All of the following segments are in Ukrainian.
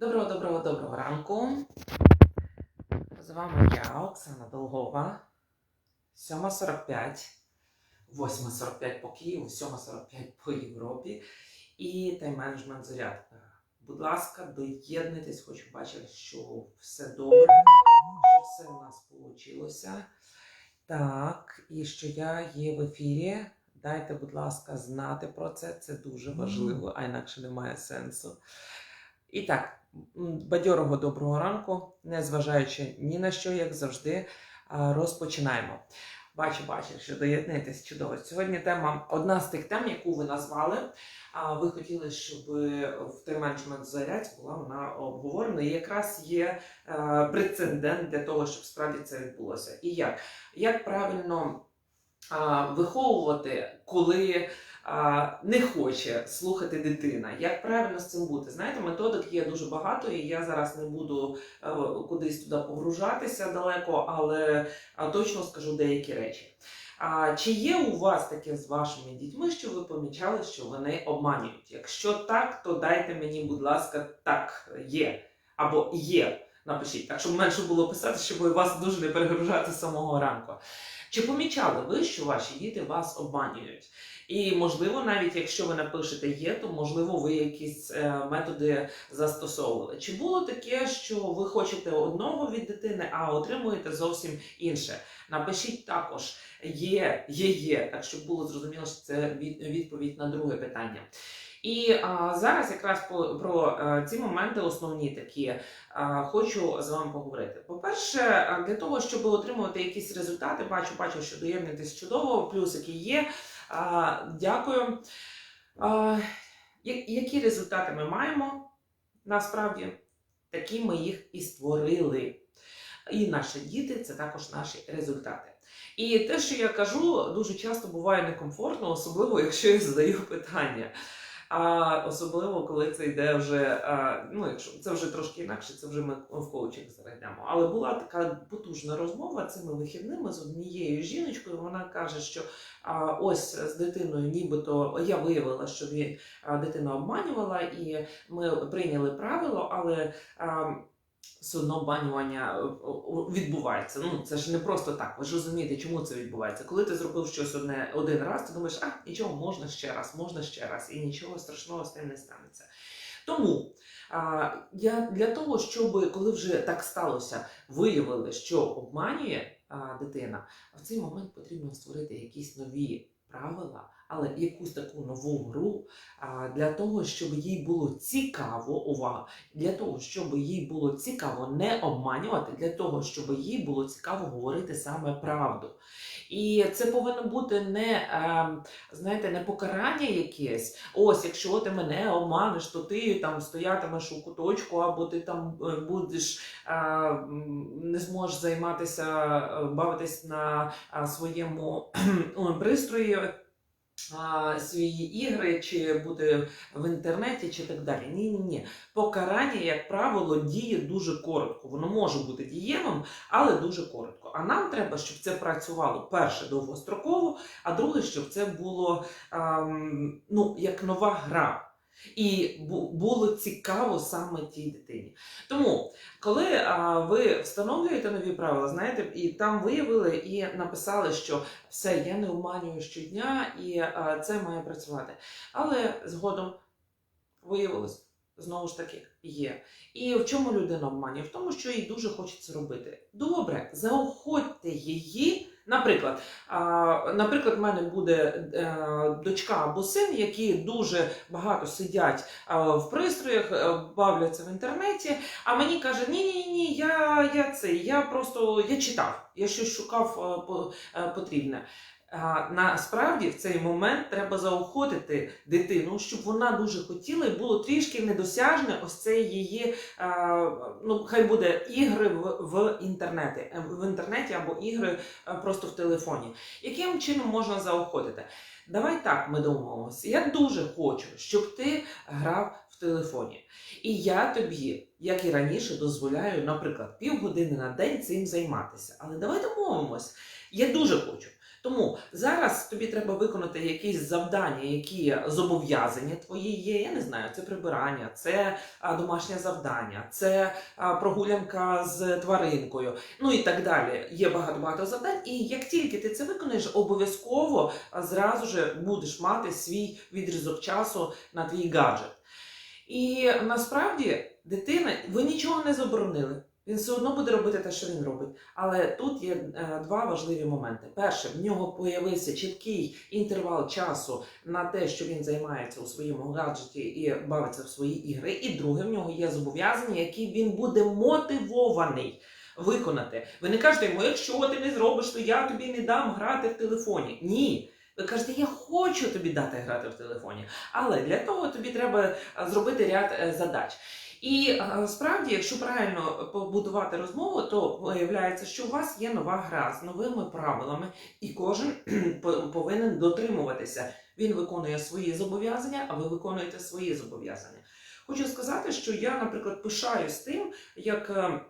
Доброго, доброго, доброго ранку. З вами я, Оксана Долгова. 7.45, 8.45 по Києву, 7.45 по Європі і тайм-менеджмент зарядка. Будь ласка, доєднуйтесь, хочу бачити, що все добре, що все у нас вийшло. Так, і що я є в ефірі. Дайте, будь ласка, знати про це. Це дуже важливо, а інакше немає сенсу. І так, бадьорого доброго ранку, незважаючи ні на що, як завжди, розпочинаємо. Бачу, бачу, що доєднуєтесь чудово. Сьогодні тема одна з тих тем, яку ви назвали. Ви хотіли, щоб в тайм-менеджмент зарядь була вона обговорена. І якраз є е, прецедент для того, щоб справді це відбулося. І як? Як правильно виховувати, коли не хоче слухати дитина. Як правильно з цим бути? Знаєте, методик є дуже багато, і я зараз не буду е, кудись туди погружатися далеко, але точно скажу деякі речі. А чи є у вас таке з вашими дітьми, що ви помічали, що вони обманюють? Якщо так, то дайте мені, будь ласка, так є або є. Напишіть, так щоб менше було писати, щоб вас дуже не перегружати з самого ранку. Чи помічали ви, що ваші діти вас обманюють? І можливо, навіть якщо ви напишете є, то можливо ви якісь е, методи застосовували. Чи було таке, що ви хочете одного від дитини, а отримуєте зовсім інше? Напишіть також є, є, є, так щоб було зрозуміло, що це відповідь на друге питання. І а, зараз якраз по, про е, ці моменти основні такі а, хочу з вами поговорити. По-перше, для того, щоб отримувати якісь результати, бачу, бачу, що доєднуєтесь чудово, плюсики є. А, дякую. А, які результати ми маємо? Насправді, такі ми їх і створили. І наші діти це також наші результати. І те, що я кажу, дуже часто буває некомфортно, особливо якщо я задаю питання. А особливо, коли це йде вже, ну якщо це вже трошки інакше, це вже ми в коучинг зарядемо. Але була така потужна розмова цими вихідними з однією жіночкою. Вона каже, що ось з дитиною, нібито я виявила, що він дитина обманювала, і ми прийняли правило, але. Все одно обманювання е, відбувається. Ну це ж не просто так. Ви ж розумієте, чому це відбувається. Коли ти зробив щось одне один раз, ти думаєш, а нічого, можна ще раз, можна ще раз, і нічого страшного з тим не станеться. Тому а, я для того, щоб коли вже так сталося, виявили, що обманює а, дитина, в цей момент потрібно створити якісь нові правила, але якусь таку нову гру для того, щоб їй було цікаво, увага, для того, щоб їй було цікаво не обманювати, для того, щоб їй було цікаво говорити саме правду. І це повинно бути не, знаєте, не покарання якесь. Ось, якщо ти мене обманеш, то ти там стоятимеш у куточку, або ти там е, будеш не зможеш займатися, е, бавитись на своєму пристрої. А, Свої ігри, чи бути в інтернеті, чи так далі. Ні, ні, ні. Покарання, як правило, діє дуже коротко. Воно може бути дієвим, але дуже коротко. А нам треба, щоб це працювало перше довгостроково, а друге, щоб це було ем, ну, як нова гра. І було цікаво саме тій дитині. Тому, коли а, ви встановлюєте нові правила, знаєте, і там виявили і написали, що все, я не обманюю щодня, і а, це має працювати. Але згодом виявилось, знову ж таки, є. І в чому людина обманює? В тому, що їй дуже хочеться робити. Добре, заохотьте її. Наприклад, наприклад, в мене буде е, дочка або син, які дуже багато сидять в пристроях, е, бавляться в інтернеті. А мені каже: ні, ні, я, я це, я просто я читав, я щось шукав е, потрібне. Насправді в цей момент треба заохотити дитину, щоб вона дуже хотіла і було трішки недосяжне ось це її, ну хай буде ігри в, в інтернеті, е, в інтернеті або ігри е, просто в телефоні. Яким чином можна заохотити? Давай так ми домовимося. Я дуже хочу, щоб ти грав в телефоні. І я тобі, як і раніше, дозволяю, наприклад, півгодини на день цим займатися. Але давай домовимось. Я дуже хочу, Тому зараз тобі треба виконати якісь завдання, які зобов'язання твої є. Я не знаю, це прибирання, це домашнє завдання, це прогулянка з тваринкою, ну і так далі. Є багато багато завдань. І як тільки ти це виконаєш, обов'язково зразу ж будеш мати свій відрізок часу на твій гаджет. І насправді дитина, ви нічого не заборонили. Він все одно буде робити те, що він робить. Але тут є е, два важливі моменти. Перше, в нього появився чіткий інтервал часу на те, що він займається у своєму гаджеті і бавиться в свої ігри. І друге, в нього є зобов'язання, які він буде мотивований виконати. Ви не кажете йому, якщо ти не зробиш, то я тобі не дам грати в телефоні. Ні. Ви кажете, я хочу тобі дати грати в телефоні, але для того тобі треба е, зробити ряд е, задач. І е, справді, якщо правильно побудувати розмову, то виявляється, що у вас є нова гра з новими правилами, і кожен по- повинен дотримуватися. Він виконує свої зобов'язання, а ви виконуєте свої зобов'язання. Хочу сказати, що я, наприклад, пишаюсь тим, як е,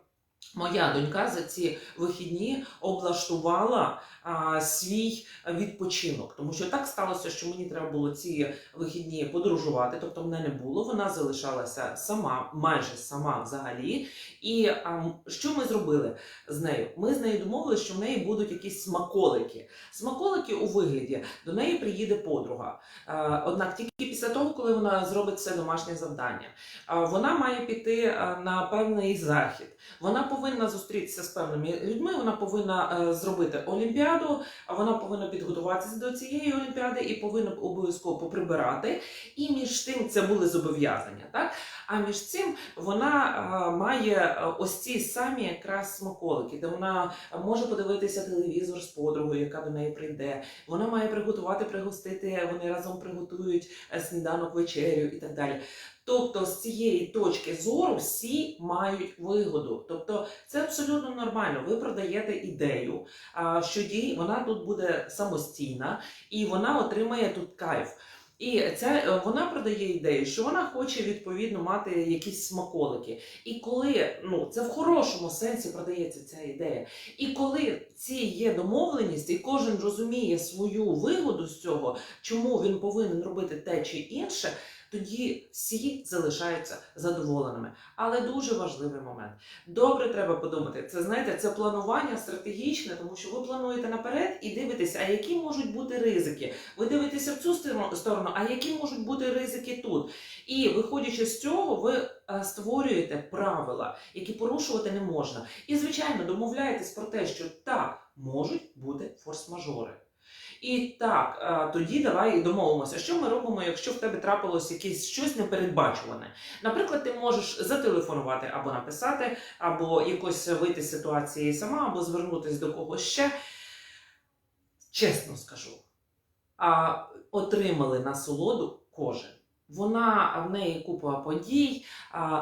моя донька за ці вихідні облаштувала а, свій відпочинок. Тому що так сталося, що мені треба було ці вихідні подорожувати, тобто мене не було. Вона залишалася сама, майже сама взагалі. І а, що ми зробили з нею? Ми з нею домовилися, що в неї будуть якісь смаколики. Смаколики у вигляді до неї приїде подруга. Е, Однак тільки після того, коли вона зробить це домашнє завдання, Е, вона має піти е, на певний захід. Вона повинна зустрітися з певними людьми. Вона повинна е, зробити олімпіаду, вона повинна підготуватися до цієї олімпіади і повинна обов'язково поприбирати. І між тим це були зобов'язання. Так а між цим вона е, має е, ось ці самі якраз смаколики, де вона може подивитися телевізор з подругою, яка до неї прийде. Вона має приготувати, пригостити. Вони разом приготують сніданок, вечерю і так далі. Тобто з цієї точки зору всі мають вигоду. Тобто це абсолютно нормально. Ви продаєте ідею, що дій вона тут буде самостійна і вона отримає тут кайф. І це вона продає ідею, що вона хоче відповідно мати якісь смаколики. І коли ну це в хорошому сенсі продається ця ідея. І коли ці є домовленість, і кожен розуміє свою вигоду з цього, чому він повинен робити те чи інше, тоді всі залишаються задоволеними. Але дуже важливий момент. Добре, треба подумати. Це знаєте, це планування стратегічне, тому що ви плануєте наперед і дивитеся, а які можуть бути ризики. Ви дивитеся в цю сторону- а які можуть бути ризики тут. І виходячи з цього, ви е, створюєте правила, які порушувати не можна. І звичайно, домовляєтесь про те, що так можуть бути форс-мажори. І так, е, тоді давай домовимося, що ми робимо, якщо в тебе трапилось якесь щось непередбачуване. Наприклад, ти можеш зателефонувати або написати, або якось вийти з ситуації сама, або звернутися до когось ще. Чесно скажу, а, отримали насолоду кожен. Вона в неї купа подій.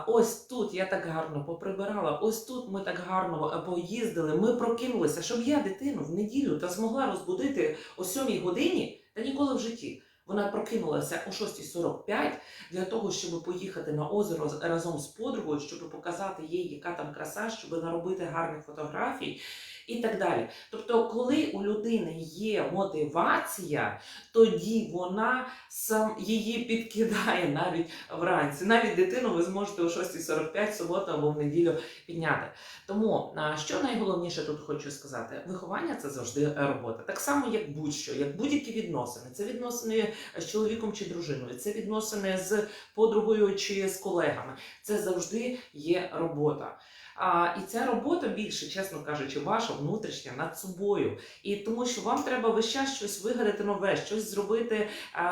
Ось тут я так гарно поприбирала, ось тут ми так гарно е, поїздили. Ми прокинулися, щоб я дитину в неділю та змогла розбудити о 7 годині та ніколи в житті. Вона прокинулася о 6.45 для того, щоб поїхати на озеро разом з подругою, щоб показати їй, яка там краса, щоб наробити гарних фотографій і так далі. Тобто, коли у людини є мотивація, тоді вона сам її підкидає навіть вранці. Навіть дитину ви зможете о 6.45 суботу або в неділю підняти. Тому що найголовніше тут хочу сказати: виховання це завжди робота. Так само, як будь-що, як будь-які відносини. Це відносини з чоловіком чи дружиною, це відносини з подругою чи з колегами. Це завжди є робота. А, і ця робота більше, чесно кажучи, ваша внутрішня над собою. І тому, що вам треба весь час щось вигадати нове, щось зробити,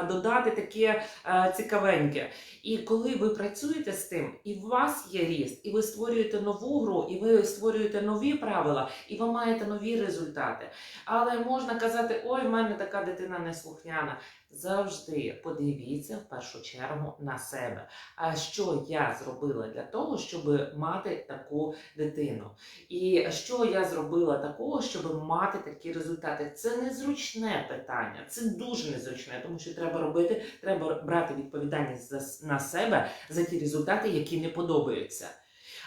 додати таке а, цікавеньке. І коли ви працюєте з тим, і в вас є ріст, і ви створюєте нову гру, і ви створюєте нові правила, і ви маєте нові результати. Але можна казати, ой, в мене така дитина неслухняна. Завжди подивіться в першу чергу на себе. А що я зробила для того, щоб мати таку дитину? І що я зробила такого, щоб мати такі результати? Це незручне питання, це дуже незручне, тому що треба робити, треба брати відповідальність на себе за ті результати, які не подобаються.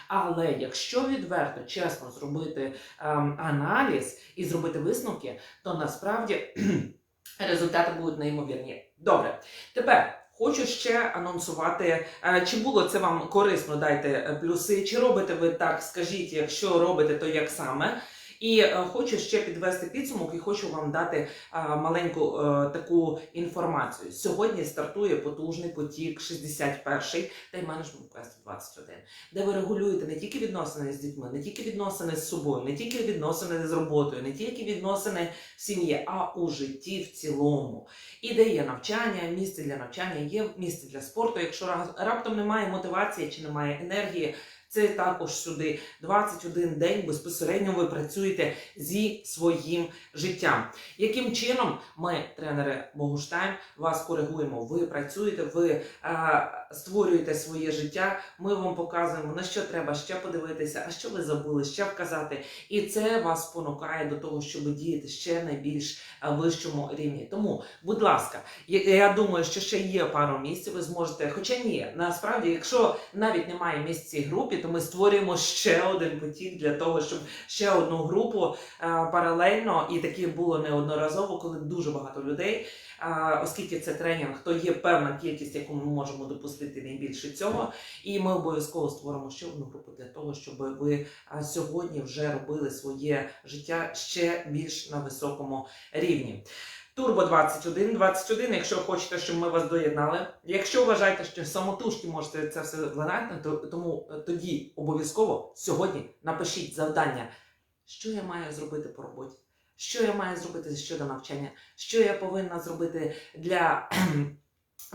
Але якщо відверто, чесно зробити ем, аналіз і зробити висновки, то насправді результати будуть неймовірні. Добре, тепер. Хочу ще анонсувати, е, чи було це вам корисно, дайте е, плюси, чи робите ви так, скажіть, якщо робите, то як саме. І е, хочу ще підвести підсумок і хочу вам дати е, маленьку е, таку інформацію. Сьогодні стартує потужний потік 61-й Time Management Quest 21, де ви регулюєте не тільки відносини з дітьми, не тільки відносини з собою, не тільки відносини з роботою, не тільки відносини в сім'ї, а у житті в цілому. І де є навчання, місце для навчання, є місце для спорту. Якщо раптом немає мотивації чи немає енергії, це також сюди 21 день безпосередньо ви працюєте зі своїм життям. Яким чином ми, тренери Богуштайм, вас коригуємо? Ви працюєте, ви е, створюєте своє життя. Ми вам показуємо на що треба ще подивитися, а що ви забули, ще вказати. І це вас спонукає до того, щоб діяти ще на більш е, вищому рівні. Тому, будь ласка, я, думаю, що ще є пару місць. Ви зможете, хоча ні, насправді, якщо навіть немає місць в цій то ми створюємо ще один потік для того, щоб ще одну групу е, паралельно, і таке було неодноразово, коли дуже багато людей, е, оскільки це тренінг, то є певна кількість, яку ми можемо допустити найбільше цього. І ми обов'язково створимо ще одну групу для того, щоб ви е, сьогодні вже робили своє життя ще більш на високому рівні. Турбо 21, 21, якщо хочете, щоб ми вас доєднали. Якщо вважаєте, що самотужки можете це все владати, то тому е, тоді обов'язково сьогодні напишіть завдання, що я маю зробити по роботі, що я маю зробити щодо навчання, що я повинна зробити для.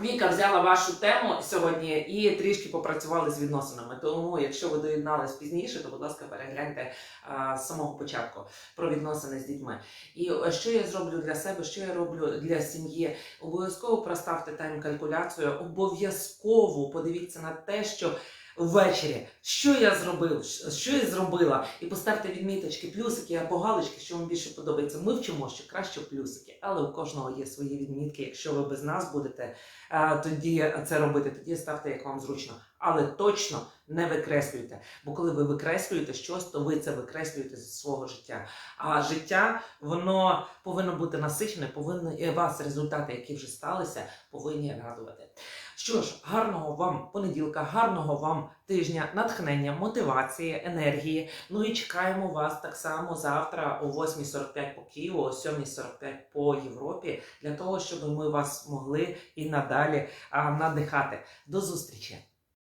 Віка взяла вашу тему сьогодні і трішки попрацювали з відносинами. Тому, якщо ви доєднались пізніше, то будь ласка, перегляньте а, з самого початку про відносини з дітьми. І е, що я зроблю для себе, що я роблю для сім'ї. Обов'язково проставте тайм-калькуляцію, обов'язково подивіться на те, що ввечері, що я зробив, що я зробила, і поставте відміточки, плюсики або галочки, що вам більше подобається. Ми вчимо, що краще плюсики, але у кожного є свої відмітки. Якщо ви без нас будете е, тоді це робити, тоді ставте як вам зручно. Але точно не викреслюйте. Бо коли ви викреслюєте щось, то ви це викреслюєте зі свого життя. А життя воно повинно бути насичене, повинні і вас результати, які вже сталися, повинні радувати. Що ж, гарного вам понеділка, гарного вам тижня, натхнення, мотивації, енергії. Ну і чекаємо вас так само завтра о 8.45 по Києву, о 7.45 по Європі, для того, щоб ми вас могли і надалі надихати. До зустрічі!